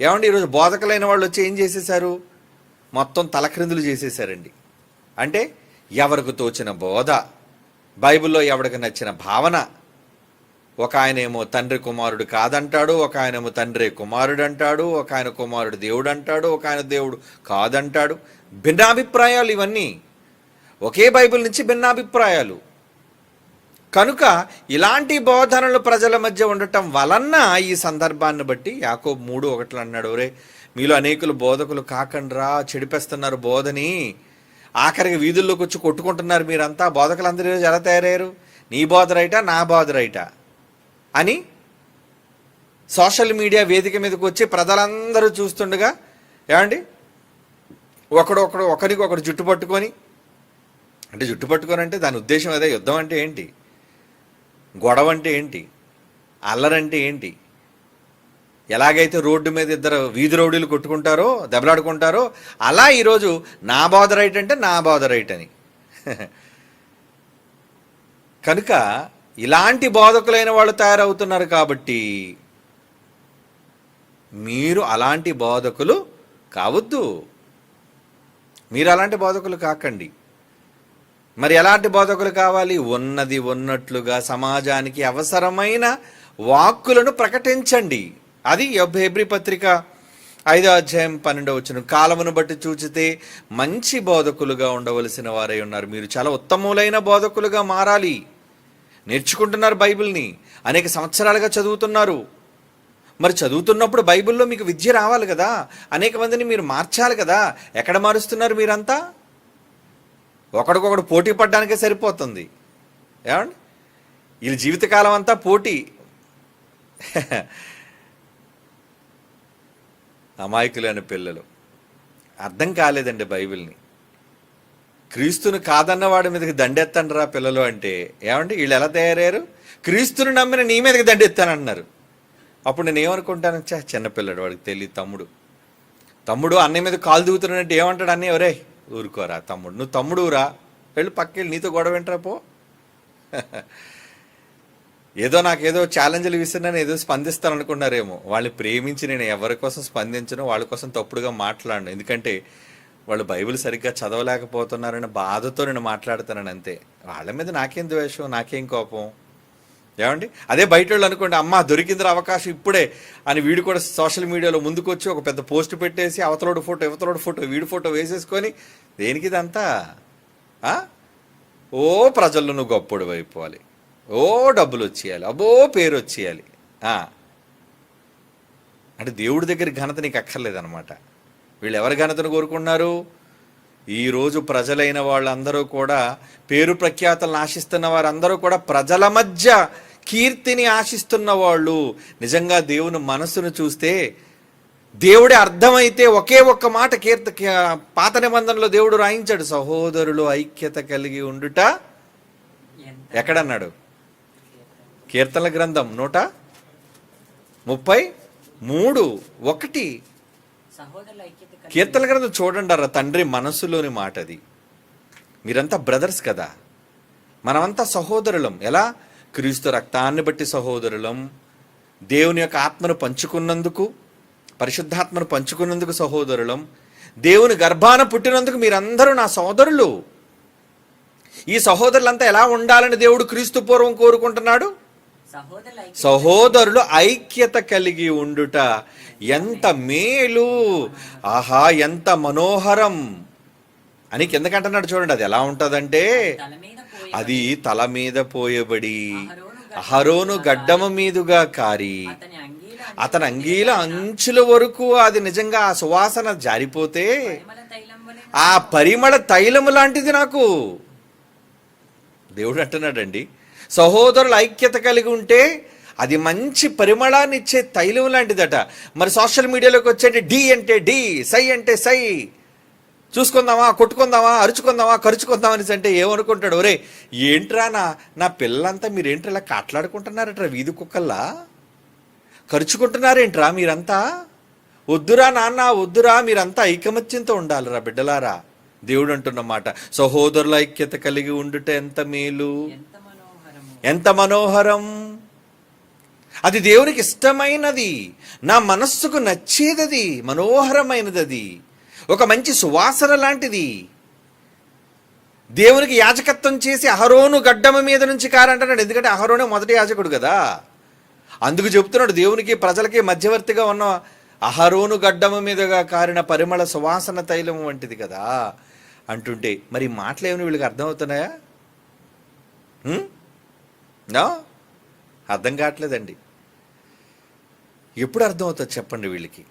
ఏమండి ఈరోజు బోధకులైన వాళ్ళు వచ్చి ఏం చేసేశారు? మొత్తం తలక్రిందులు చేసేశారండి. అంటే ఎవరికి తోచిన బోధ? బైబిల్లో ఎవరికి నచ్చిన భావన? ఒక ఆయనేమో తండ్రి కుమారుడు కాదంటాడు ఒక ఆయనేమో తండ్రి కుమారుడు అంటాడు ఒక ఆయన కుమారుడు దేవుడు అంటాడు ఒక ఆయన దేవుడు కాదంటాడు. భిన్నాభిప్రాయాలు ఇవన్నీ. ఒకే బైబిల్ నుంచి భిన్నాభిప్రాయాలు. కనుక ఇలాంటి బోధనలు ప్రజల మధ్య ఉండటం వలన ఈ సందర్భాన్ని బట్టి యాకో మూడు ఒకట్లు అన్నాడు రే మీలో అనేకులు బోధకులు కాకండ్రా చెడిపేస్తున్నారు బోధని. ఆఖరికి వీధుల్లోకి వచ్చి కొట్టుకుంటున్నారు మీరంతా. బోధకులందరూ ఈరోజు ఎలా తయారయ్యారు? నీ బోధ రైటా నా బోధ రైటా? అని సోషల్ మీడియా వేదిక మీదకి వచ్చి ప్రజలందరూ చూస్తుండగా ఏమండి? ఒకడు ఒకడు ఒకరికి ఒకడు జుట్టు పట్టుకొని అంటే జుట్టు పట్టుకొని అంటే దాని ఉద్దేశం అదే యుద్ధం అంటే ఏంటి? గొడవ అంటే ఏంటి? అల్లరంటే ఏంటి? ఎలాగైతే రోడ్డు మీద ఇద్దరు వీధి రౌడీలు కొట్టుకుంటారో దెబ్బలాడుకుంటారో అలా ఈరోజు నా బాధ రైట్ అంటే నా బాధ రైట్ అని. కనుక ఇలాంటి బోధకులైన వాళ్ళు తయారవుతున్నారు కాబట్టి మీరు అలాంటి బోధకులు కావద్దు. మీరు అలాంటి బోధకులు కాకండి. మరి ఎలాంటి బోధకులు కావాలి? ఉన్నది ఉన్నట్లుగా సమాజానికి అవసరమైన వాక్కులను ప్రకటించండి. అది హెబ్రి పత్రిక ఐదో అధ్యాయం పన్నెండో వచ్చిన కాలమును బట్టి చూచితే మంచి బోధకులుగా ఉండవలసిన వారై ఉన్నారు. మీరు చాలా ఉత్తములైన బోధకులుగా మారాలి. నేర్చుకుంటున్నారు బైబిల్ని. అనేక సంవత్సరాలుగా చదువుతున్నారు. మరి చదువుతున్నప్పుడు బైబిల్లో మీకు విద్య రావాలి కదా? అనేక మందిని మీరు మార్చాలి కదా? ఎక్కడ మారుస్తున్నారు మీరంతా? ఒకడికొకడు పోటీ పడ్డానికే సరిపోతుంది. ఏమండి? వీళ్ళ జీవితకాలం అంతా పోటీ. అమాయకులైన పిల్లలు. అర్థం కాలేదండి బైబిల్ని. క్రీస్తును కాదన్న వాడి మీదకి దండెత్తండి రా పిల్లలు అంటే ఏమండి? వీళ్ళు ఎలా తయారయ్యారు? క్రీస్తుని నమ్మిన నీ మీదకి దండెత్తానంటున్నారు అప్పుడు నేను ఏమనుకుంటాను? చా చిన్నపిల్లడు వాడికి తెలియదు తమ్ముడు. తమ్ముడు అన్నయ్య మీద కాలు దిగుతున్నట్టు ఏమంటాడు అన్నయ్య? ఒరే ఊరుకోరా తమ్ముడు. నువ్వు తమ్ముడురా. వెళ్ళి పక్క వెళ్ళి పక్కెళ్ళి నీతో గొడవ వింటరా పో. ఏదో నాకేదో ఛాలెంజ్లు విసిరినాను ఏదో స్పందిస్తాను అనుకున్నారేమో వాళ్ళని ప్రేమించి నేను ఎవరి కోసం స్పందించను వాళ్ళ కోసం తప్పుడుగా మాట్లాడను. ఎందుకంటే వాళ్ళు బైబిల్ సరిగ్గా చదవలేకపోతున్నారని బాధతో నేను మాట్లాడతానని అంతే. వాళ్ళ మీద నాకేం ద్వేషం నాకేం కోపం? ఏమండి? అదే బయట వాళ్ళు అనుకోండి అమ్మ దొరికిందిరా అవకాశం ఇప్పుడే అని వీడు కూడా సోషల్ మీడియాలో ముందుకు వచ్చి ఒక పెద్ద పోస్ట్ పెట్టేసి అవతలోడు ఫోటో ఇవతలోడు ఫోటో వీడి ఫోటో వేసేసుకొని దేనికి ఇదంతా? ఆ? ఓ ప్రజల్లో నువ్వు గొప్పడు అయిపోవాలి. ఓ డబ్బులు వచ్చేయాలి. అబ్బో పేరు వచ్చేయాలి. అంటే దేవుడి దగ్గర ఘనత నీకు అక్కర్లేదనమాట వీళ్ళు ఎవరి ఘనతను కోరుకున్నారు ఈరోజు ప్రజలైన వాళ్ళందరూ కూడా పేరు ప్రఖ్యాతలను ఆశిస్తున్న వారందరూ కూడా ప్రజల మధ్య కీర్తిని ఆశిస్తున్న వాళ్ళు నిజంగా దేవుని మనసును చూస్తే దేవుడి అర్థమైతే ఒకే ఒక్క మాట కీర్త పాత నిబంధనలో దేవుడు రాయించాడు సహోదరులు ఐక్యత కలిగి ఉండుట ఎక్కడన్నాడు? కీర్తనల గ్రంథం నూట ముప్పై మూడు ఒకటి. కీర్తన గ్రంథం చూడండి అరా తండ్రి మనస్సులోని మాట అది మీరంతా బ్రదర్స్ కదా. మనమంతా సహోదరులం. ఎలా? క్రీస్తు రక్తాన్ని బట్టి సహోదరులం దేవుని యొక్క ఆత్మను పంచుకున్నందుకు పరిశుద్ధాత్మను పంచుకున్నందుకు సహోదరులం దేవుని గర్భాన పుట్టినందుకు మీరందరూ నా సోదరులు. ఈ సహోదరులంతా ఎలా ఉండాలని దేవుడు క్రీస్తు పూర్వం కోరుకుంటున్నాడు? సహోదరులు ఐక్యత కలిగి ఉండుట ఎంత మేలు! ఆహా ఎంత మనోహరం! అని కిందకంటున్నాడు చూడండి అది ఎలా ఉంటుందంటే అది తల మీద పోయబడి అహరోను గడ్డమ మీదుగా కారి అతని అంగీల అంచుల వరకు అది నిజంగా ఆ సువాసన జారిపోతే ఆ పరిమళ తైలము లాంటిది నాకు. దేవుడు అంటున్నాడండి సహోదరుల ఐక్యత కలిగి ఉంటే అది మంచి పరిమళాన్ని ఇచ్చే తైలం లాంటిదట. మరి సోషల్ మీడియాలోకి వచ్చేటి డి అంటే డి సై అంటే సై. చూసుకుందామా కొట్టుకుందామా అరుచుకుందామా ఖర్చుకుందామా అనేసి అంటే ఏమనుకుంటాడు? ఒరే ఏంట్రా నా నా పిల్లలంతా మీరేంట్రా ఇలా కాట్లాడుకుంటున్నారట్రా వీధి కుక్కల్లా? ఖర్చుకుంటున్నారేంట్రా మీరంతా? వద్దురా నాన్న వద్దురా మీరంతా ఐకమత్యంతో ఉండాలిరా బిడ్డలారా. దేవుడు అంటున్న మాట సహోదరుల ఐక్యత కలిగి ఉండుట ఎంత మేలు? ఎంత మనోహరం? అది దేవునికి ఇష్టమైనది నా మనస్సుకు నచ్చేది అది మనోహరమైనది అది ఒక మంచి సువాసన లాంటిది. దేవునికి యాజకత్వం చేసి అహరోను గడ్డమ మీద నుంచి కారంటున్నాడు. ఎందుకంటే అహరోనే మొదటి యాజకుడు కదా. అందుకు చెప్తున్నాడు దేవునికి ప్రజలకి మధ్యవర్తిగా ఉన్న అహరోను గడ్డమ మీదుగా కారిన పరిమళ సువాసన తైలం వంటిది కదా అంటుంటే మరి మాటలు ఏమని వీళ్ళకి అర్థమవుతున్నాయా? నా? అర్థం కావట్లేదండి. ఎప్పుడు అర్థమవుతుంది చెప్పండి వీళ్ళకి?